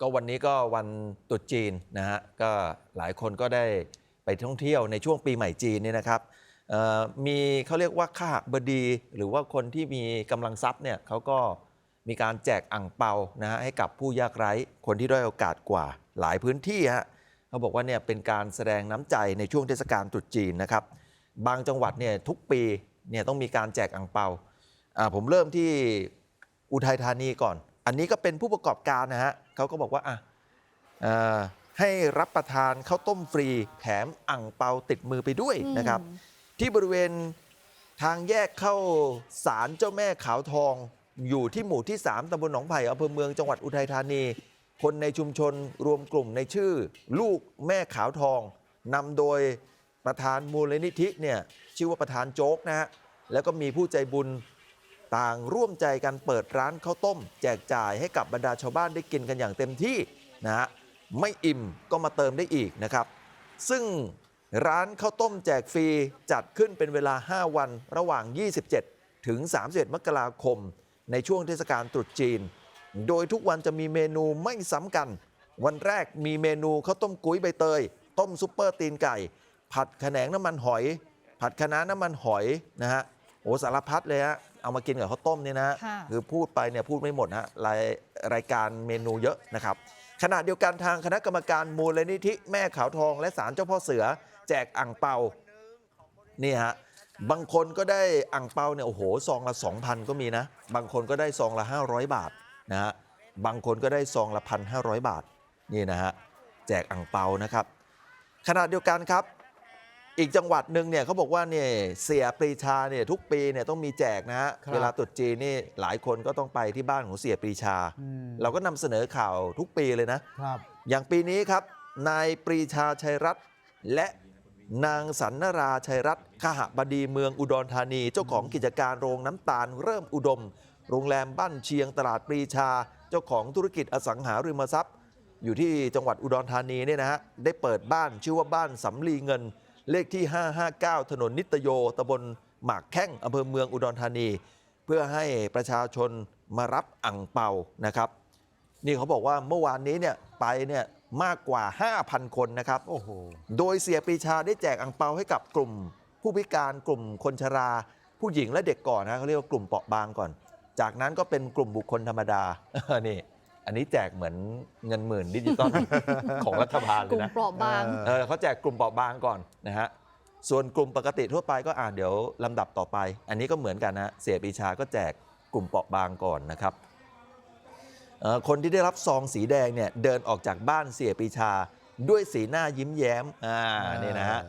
ก็วันนี้ก็วันตรุษจีนนะฮะก็หลายคนก็ได้ไปท่องเที่ยวในช่วงปีใหม่จีนเนี่ยนะครับมีเขาเรียกว่าข้าบดี หรือว่าคนที่มีกำลังทรัพย์เนี่ยเขาก็มีการแจกอ่างเปานะฮะให้กับผู้ยากไร้คนที่ด้อยโอกาสกว่าหลายพื้นที่ฮะเขาบอกว่าเนี่ยเป็นการแสดงน้ำใจในช่วงเทศกาลตรุษจีนนะครับ บางจังหวัดเนี่ยทุกปีเนี่ยต้องมีการแจกอ่างเป่าผมเริ่มที่อุทัยธานีก่อน อันนี้ก็เป็นผู้ประกอบการนะฮะ เขาก็บอกว่าอะเอ่อให้รับประทานข้าวต้มฟรี แถมอ่างเปาติดมือไปด้วยนะครับ ที่บริเวณทางแยกเข้าศาลเจ้าแม่ขาวทอง อยู่ที่หมู่ที่ 3ตำบลหนองไผ่อำเภอเมืองจังหวัดอุทัยธานี คนในชุมชนรวมกลุ่มในชื่อ ลูกแม่ขาวทองนำโดยประธานมูลนิธิเนี่ยชื่อว่าประธานโจ๊กนะฮะแล้วก็มีผู้ใจบุญ ต่างร่วมใจกันเปิดร้านข้าวต้ม แจกจ่ายให้กับบรรดาชาวบ้านได้กินกันอย่างเต็มที่นะฮะไม่อิ่มก็มาเติมได้อีกนะครับ ซึ่งร้านข้าวต้มแจกฟรีจัดขึ้นเป็นเวลา 5 วันระหว่าง 27 ถึง 31 มกราคม ในช่วงเทศกาลตรุษจีน โดยทุกวันจะมีเมนูไม่ซ้ำกัน วันแรกมีเมนูข้าวต้มกุ้ยใบเตย ต้มซุปเปอร์ตีนไก่ ผัดขแหนงน้ำมันหอย ผัดคะน้าน้ำมันหอยนะฮะ โอ้สารพัดเลยฮะเอามากินกับข้าวต้มนี่นะฮะค่ะคือพูดไปเนี่ยพูดไม่หมดฮะรายรายการเมนูเยอะนะครับขณะเดียวกันทางคณะกรรมการมูลนิธิแม่ขาวทองและศาลเจ้าพ่อเสือ แจกอ่างเปานี่ฮะบางคนก็ได้อ่างเปาเนี่ยโอ้โหซองละ 2,000 ก็มีนะ บางคนก็ได้ซองละ 500 บาทนะฮะบางคนก็ได้ซองละ 1,500 บาทนี่นะฮะแจกอ่างเปานะครับขณะเดียวกันครับ อีกจังหวัดหนึ่งเนี่ยเขาบอกว่าเนี่ยเสียปรีชาเนี่ยทุกปีเนี่ยต้องมีแจกนะฮะครับเวลาตรุษจีนนี่หลายคนก็ต้องไปที่บ้านของเสียปรีชา อืม เราก็นำเสนอข่าวทุกปีเลยนะ ครับ อย่างปีนี้ครับ นายปรีชาชัยรัตน์และนางสันนราชัยรัตน์ขหบดีเมืองอุดรธานี เจ้าของกิจการโรงน้ำตาลเริ่มอุดม โรงแรมบ้านเชียงตลาดปรีชา เจ้าของธุรกิจอสังหาริมทรัพย์ อยู่ที่จังหวัดอุดรธานีเนี่ยนะฮะได้เปิดบ้านชื่อว่าบ้านสำลีเงิน เลขที่ 559 ถนนนิตโยตำบลหมากแข้งอำเภอเมืองอุดรธานี เพื่อให้ประชาชนมารับอ่งเปานะครับ นี่เขาบอกว่าเมื่อวานนี้เนี่ยไปเนี่ยมากกว่า 5,000 คนนะครับ โอ้โห โดยเสียปรีชาได้แจกอ่งเปาให้กับกลุ่ม ผู้พิการกลุ่มคนชรา ผู้หญิงและเด็กก่อนนะเขาเรียกว่ากลุ่มเปราะบางก่อน จากนั้นก็เป็นกลุ่มบุคคลธรรมดา นี่ อันนี้แจกเหมือนเงินหมื่นดิจิตอล ของรัฐบาลเลกยลุ่มนะ เปราะบาง เออเขาแจกกลุ่มเปราะบางก่อนนะฮะ ส่วนกลุ่มปกติทั่วไปก็อ่านเดี๋ยวลำดับต่อไป อันนี้ก็เหมือนกันนะเสียปรีชาก็แจกกลุ่มเปราะบางก่อนนะครับเอ่อคนที่ได้รับซองสีแดงเนี่ยเดินออกจากบ้านเสียปรีชาด้วยสีหน้ายิ้มแย้ม อ่า นี่นะฮะ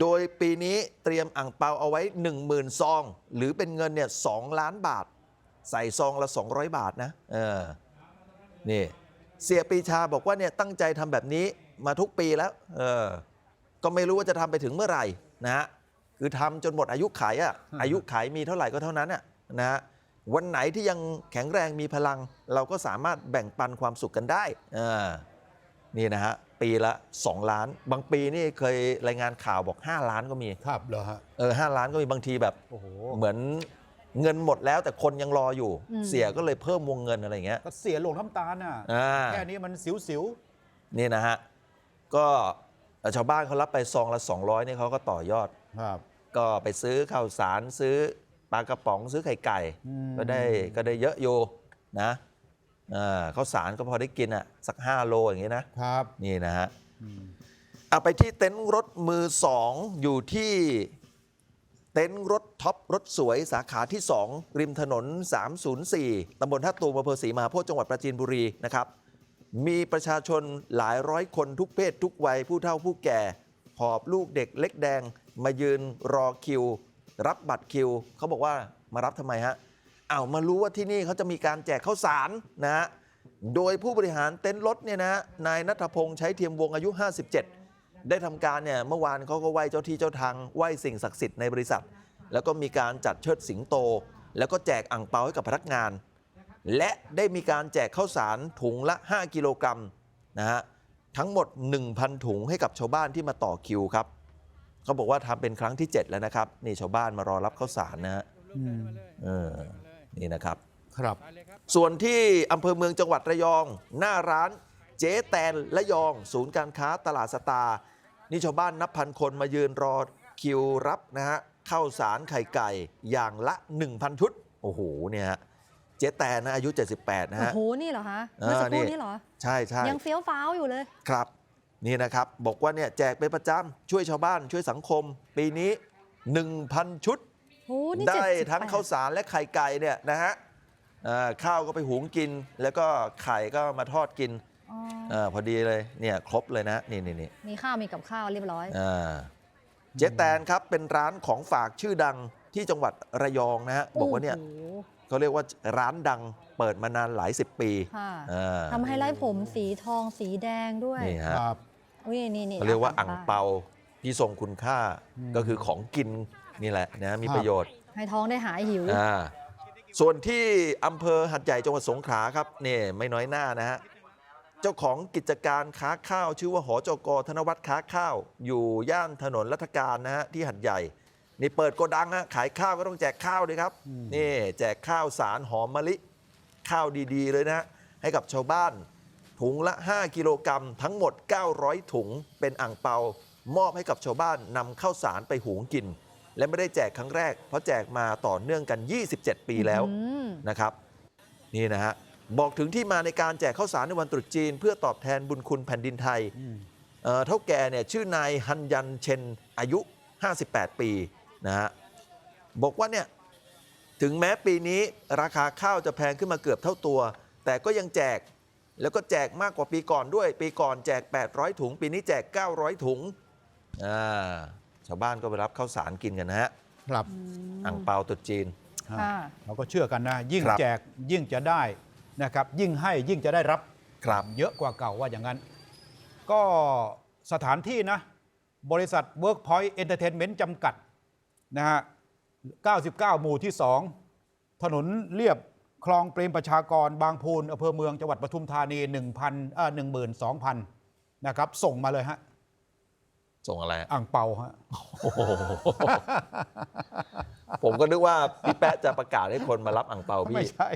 โดยปีนี้เตรียมอ่างเปาเอาไว้ 10,000 ซอง หรือเป็นเงินเนี่ยสล้านบาท ใส่ซองละ 200 บาทนะเออ นี่เสียปรีชาบอกว่าเนี่ยตั้งใจทำแบบนี้มาทุกปีแล้ว เออ ก็ไม่รู้ว่าจะทำไปถึงเมื่อไหร่นะฮะคือทำจนหมดอายุขายอะอายุขายมีเท่าไหร่ก็เท่านั้นอะนะฮะวันไหนที่ยังแข็งแรงมีพลัง เราก็สามารถแบ่งปันความสุขกันได้เออนี่นะฮะปีละ 2 ล้าน บางปีนี่เคยรายงานข่าวบอก 5 ล้านก็มีครับเหรอฮะเออห้าล้านก็มีบางทีแบบโอ้โหเหมือน เงินหมดแล้วแต่คนยังรออยู่ อืม เสียก็เลยเพิ่มวงเงินอะไรอย่างเงี้ย ก็เสียหลงน้ำตาลน่ะอ่า แค่นี้มันสิวสิวนี่นะฮะ ก็ชาวบ้านเขารับไปซองละ 200นี่เขาก็ต่อยอด ๆครับ ก็ไปซื้อข้าวสารซื้อปลากระป๋องซื้อไข่ไก่ อืม ก็ได้ก็ได้เยอะอยู่นะอ่าข้าวสารก็พอได้กินอะสัก 5 โลอย่างงี้นะ ครับนี่นะฮะอืมเอาไปที่เต็นท์รถมือสองอยู่ที่เต็นท์รถ ท็อปรถสวยสาขาที่ 2 ริมถนน 304 ตำบลท่าตูมอำเภอศรีมหาโพธิจังหวัดปราจีนบุรีนะครับ มีประชาชนหลายร้อยคนทุกเพศทุกวัยผู้เฒ่าผู้แก่ หอบลูกเด็กเล็กแดง มายืนรอคิว รับบัตรคิว เขาบอกว่ามารับทำไมฮะอ้าวมารู้ว่าที่นี่เขาจะมีการแจกข้าวสารนะฮะโดยผู้บริหารเต็นท์รถเนี่ยนะนายนัทพงษ์ใช้เทียมวงอายุ 57 ได้ทำการเนี่ยเมื่อวานเขาก็ไหว้เจ้าที่เจ้าทางไหว้สิ่งศักดิ์สิทธิ์ในบริษัท แล้วก็มีการจัดเชิดสิงโต แล้วก็แจกอ่างเปาให้กับพนักงาน และได้มีการแจกข้าวสารถุงละ 5 กิโลกรัมนะฮะทั้งหมด 1,000 ถุงให้กับชาวบ้านที่มาต่อคิวครับเขาบอกว่าทำเป็นครั้งที่ 7 แล้วนะครับ นี่ชาวบ้านมารอรับข้าวสารนะฮะอืมเออนี่นะครับครับ ส่วนที่อำเภอเมืองจังหวัดระยอง หน้าร้านเจ๊แตนและยอง ศูนย์การค้าตลาดสตาร์นี่ชาวบ้านนับพันคนมายืนรอคิวรับนะฮะ ข้าวสารไข่ไก่อย่างละ 1,000 ชุด โอ้โหเนี่ยฮะเจ๊แตนนะอายุ 78 นะโอ้ฮะโห นี่เหรอคะเออเมื่อสักครู่นี่นี่เหรอ ใช่ใช่ยังเฟี้ยวฟ้าวอยู่เลย ครับ นี่นะครับ บอกว่าเนี่ยแจกเป็นประจำช่วยชาวบ้านช่วยสังคม ปีนี้ 1,000 ชุดโอ้นี่ได้78ทั้งข้าวสารและไข่ไก่เนี่ยนะฮะอ่าข้าวก็ไปหุงกิน แล้วก็ไข่ก็มาทอดกินอ๋ออาพอดีเลยเนี่ยครบเลยนะนี่นี่นี่มีข้าวมีกับข้าวเรียบร้อยอ่า เจ๊แตนครับเป็นร้านของฝากชื่อดังที่จังหวัดระยองนะฮะบอกว่าเนี่ยโโหเขาเรียกว่าร้านดังเปิดมานานหลายสิบปีค่ะอ่าทำให้ไล่ผมสีทองสีแดงด้วยนี่ฮะครับอุ้ยนี่นี่เขาเรียกว่าอ่างป้เปาที่ทรงคุณค่าอืมก็คือของกินนี่แหละนะมีครับประโยชน์ ให้ท้องได้หายหิวอ่าส่วนที่อำเภอหัดใหญ่จังหวัดสงขลาครับนี่ไม่น้อยหน้านะฮะ เจ้าของกิจการค้าข้าว ชื่อว่าหอจกธนวัฒน์ค้าข้าว อยู่ย่านถนนรัฐการนะฮะที่หัดใหญ่ นี่เปิดโกดังฮะขายข้าวก็ต้องแจกข้าวเลยครับอืมนี่แจกข้าวสารหอมมะลิ ข้าวดีๆ เลยนะฮะให้กับชาวบ้าน ถุงละ 5 กิโลกรัมทั้งหมด 900 ถุงเป็นอ่างเปามอบให้กับชาวบ้านนำข้าวสารไปหุงกิน และไม่ได้แจกครั้งแรก เพราะแจกมาต่อเนื่องกัน 27 ปีแล้วอืมนะครับ นี่นะฮะ บอกถึงที่มาในการแจกข้าวสารในวันตรุษจีน เพื่อตอบแทนบุญคุณแผ่นดินไทยอืมเอ่อเท่าแก่เนี่ยชื่อนายฮันยันเชนอายุ 58 ปีนะฮะบอกว่าเนี่ยถึงแม้ปีนี้ราคาข้าวจะแพงขึ้นมาเกือบเท่าตัว แต่ก็ยังแจกแล้วก็แจกมากกว่าปีก่อนด้วย ปีก่อนแจก 800 ถุง ปีนี้แจก 900 ถุงอ่าชาวบ้านก็ไปรับข้าวสารกินกันนะฮะครับอ่างเปาตรุษจีนค่ะเราก็เชื่อกันนะ ยิ่งครับ แจกยิ่งจะได้ นะครับยิ่งให้ยิ่งจะได้รับครับเยอะกว่าเก่าว่าอย่างนั้น ก็สถานที่นะ บริษัท Workpoint Entertainment จำกัดนะฮะ 99 หมู่ที่ 2 ถนนเรียบคลองเปรมประชากรบางพูนอำเภอเมืองจังหวัดปทุมธานี 1,000เอ่อ12,000 นะครับ ส่งมาเลยฮะ ส่งอะไรอ่างเปาฮะโอ้โหผมก็นึกว่าพี่แป๊ะจะประกาศให้คนมารับอ่างเปาไม่พี่ใช่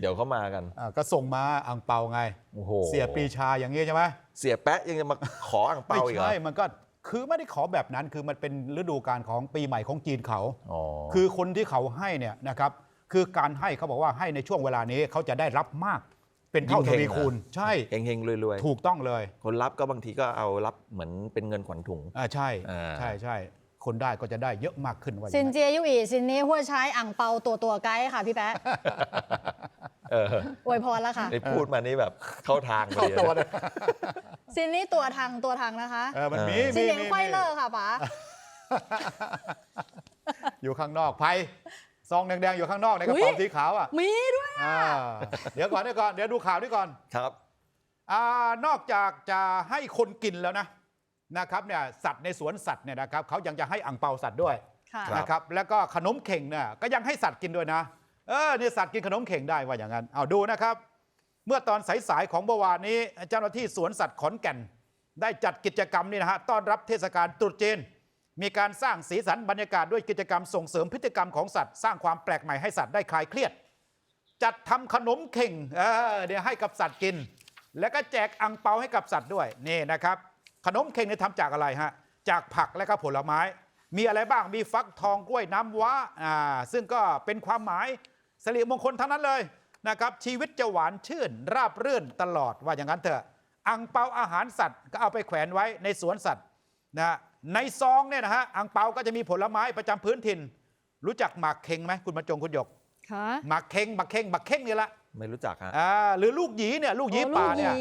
เดี๋ยวเขามากันอ่าก็ส่งมาอ่างเปาไง โอ้โหเสียปรีชาอย่างนี้ใช่ไหมเสียแป๊ะยังจะมาขออ่างเปาไม่อีกเหรอ ใช่มันก็คือไม่ได้ขอแบบนั้นคือมันเป็นฤดูการของปีใหม่ของจีนเขา อ๋อ คือคนที่เขาให้เนี่ยนะครับ คือการให้เขาบอกว่าให้ในช่วงเวลานี้เขาจะได้รับมาก เป็นเท่าทวีคูณใช่เฮงๆรวยถูกต้องเลยๆคนรับก็บางทีก็เอารับเหมือนเป็นเงินขวัญถุง อ่าใช่อ่า ใช่ใช่คนได้ก็จะได้เยอะมากขึ้นว่าอย่างซินนั้น เจียยุอีซินนี้หัวใช้อ่างเปาตัวตัวไกด์ค่ะพี่แป๊ะเอออวยพรแล้วค่ะไอ้พูดมานี่แบบเข้าทางพอเข้าดีตัวเลยเลยซินนี้ตัวทางตัวทางนะคะ เออมันมีซินมีเลียงมีไขว้เลอร์ค่ะป๋าอยู่ข้างนอกไพ่ซองแดงๆอยู่ข้างนอกในกระเป๋าอุ๊ย สีขาวอะมีด้วย อ่าเดี๋ยวก่อนเดี๋ยวก่อนเดี๋ยวดูข่าวนี้ก่อนครับอานอกจากจะให้คนกินแล้วนะนะครับเนี่ยสัตว์ในสวนสัตว์เนี่ยนะครับเขายังจะให้อ่างเปาสัตว์ด้วยค่ะครับนะครับแล้วก็ขนมเข่งเนี่ยก็ยังให้สัตว์กินด้วยนะเออเนี่ยสัตว์กินขนมเข่งได้ว่าอย่างนั้นเอาดูนะครับ เมื่อตอนสายๆของเมื่อวานนี้เจ้าหน้าที่สวนสัตว์ขอนแก่น ได้จัดกิจกรรมนี่นะฮะต้อนรับเทศกาลตรุษจีนมีการสร้างสีสันบรรยากาศด้วยกิจกรรมส่งเสริมพฤติกรรมของสัตว์ สร้างความแปลกใหม่ให้สัตว์ได้คลายเครียด จัดทำขนมเข่งเออเดี๋ยวให้กับสัตว์กิน แล้วก็แจกอังเปาให้กับสัตว์ด้วยนี่นะครับ ขนมเข่งเนี่ยทำจากอะไรฮะจากผักและก็ผลไม้ มีอะไรบ้างมีฟักทองกล้วยน้ำว้าอ่าซึ่งก็เป็นความหมายสิริมงคลทั้งนั้นเลยนะครับชีวิตจะหวานชื่น ราบรื่นตลอดว่าอย่างนั้นเถอะ อังเปาอาหารสัตว์ ก็เอาไปแขวนไว้ในสวนสัตว์นะในซองเนี่ยนะฮะอังเปาก็จะมีผลไม้ประจำพื้นถิ่น รู้จักหมากเค็งไหมคุณบรรจงคุณหยก ค่ะหมากเค็งหมากเค็งหมากเค็งนี่ละไม่รู้จักฮะอ่าหรือลูกหยีเนี่ยลูกหยีโอ้ป่าลูกเนี่ย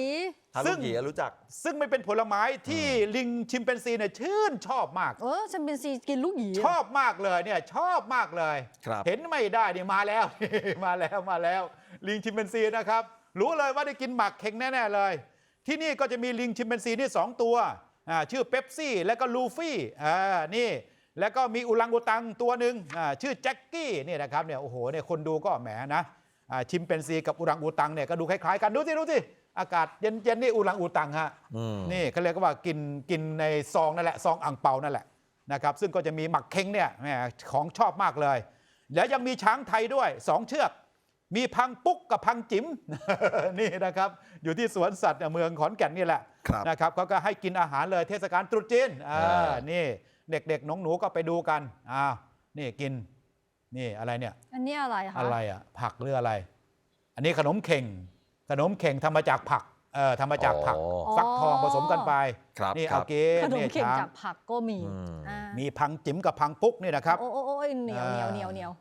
หถ้าซึ่ลูง กหยีรู้จัก ซึ่งไม่เป็นผลไม้ที่ลิงชิมเปนซีเนี่ยชื่นชอบมาก เออฉันเป็นซีกินลูกหยีเหรชอบมากเลยเนี่ยชอบมากเลย ครับ เห็นไม่ได้นี่มาแล้ว มาแล้วมาแล้ว ลิงชิมเปนซีนะครับ รู้เลยว่าได้กินหมักเค็งแน่ๆเลย ที่นี่ก็จะมีลิงชิมเปนซีนี่สองตัวอ่าชื่อเป๊ปซี่และก็ลูฟี่อ่านี่ แล้วก็มีอุลังอุตังตัวหนึ่งอ่าชื่อแจ็คกี้นี่นะครับเนี่ยโอ้โหเนี่ยคนดูก็แหมนะอ่าชิมเปนซีกับอุลังอุตังเนี่ยก็ดูคล้ายๆกันดูสิดูสิอากาศเย็นๆนี่อุลังอุตังฮะอืมนี่เขาเรียกว่ากินกินในซองนั่นแหละซองอ่างเปานั่นแหละนะครับซึ่งก็จะมีหมักเค็งเนี่ยแหมของชอบมากเลย แล้วยังมีช้างไทยด้วยสองเชือก มีพังปุ๊กกับพังจิ๋มนี่นะครับอยู่ที่สวนสัตว์เมืองขอนแก่นนี่แหละครับนะครับเขาก็ให้กินอาหารเลยเทศกาลตรุษจีนอ่าอ่านี่ เด็กๆน้องหนูๆก็ไปดูกันอ้าวนี่กินนี่อะไรเนี่ย อันนี้อะไรคะอะไรอะผักหรืออะไร อันนี้ขนมเข่ง ขนมเข่งทำมาจากผักเออทำมาจากผักอ๋อ ฟักทองผสมกันไป ครับนี่ครัเอาบเกินขนมนี่เข่งช้างจากผักก็มีอืม อ่ามีพังจิ๋มกับพังปุ๊กนี่นะครับ โอ้โอ้โอ้ยเหนียวเหนียวเหนียวเหนียว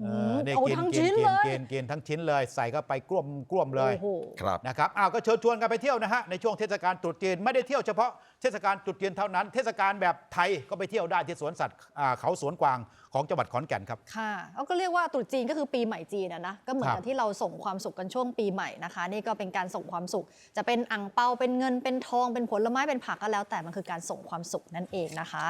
เออือมนี่เอากินทั้งกินชิ้นกิเลนยกินกินทั้งชิ้นเลยใส่เข้าไปกลุ่มกลุ่มเลยโอ้โหครับนะครับอ้าวก็เชิญชวนกันไปเที่ยวนะฮะในช่วงเทศกาลตรุษจีนไม่ได้เที่ยวเฉพาะเทศกาลตรุษจีนเท่านั้น เทศกาลแบบไทยก็ไปเที่ยวได้ที่สวนสัตว์อ่าเขาสวนกวางของจังหวัดขอนแก่นครับค่ะเอาก็เรียกว่าตรุษจีนก็คือปีใหม่จีนอะนะก็เหมือนครักับบที่เราส่งความสุขกันช่วงปีใหม่นะคะ นี่ก็เป็นการส่งความสุข จะเป็นอ่งเปาเป็นเงินเป็นทองเป็นผลไม้เป็นผักก็แล้ว แต่มันคือการส่งความสุขนั่นเองนะคะ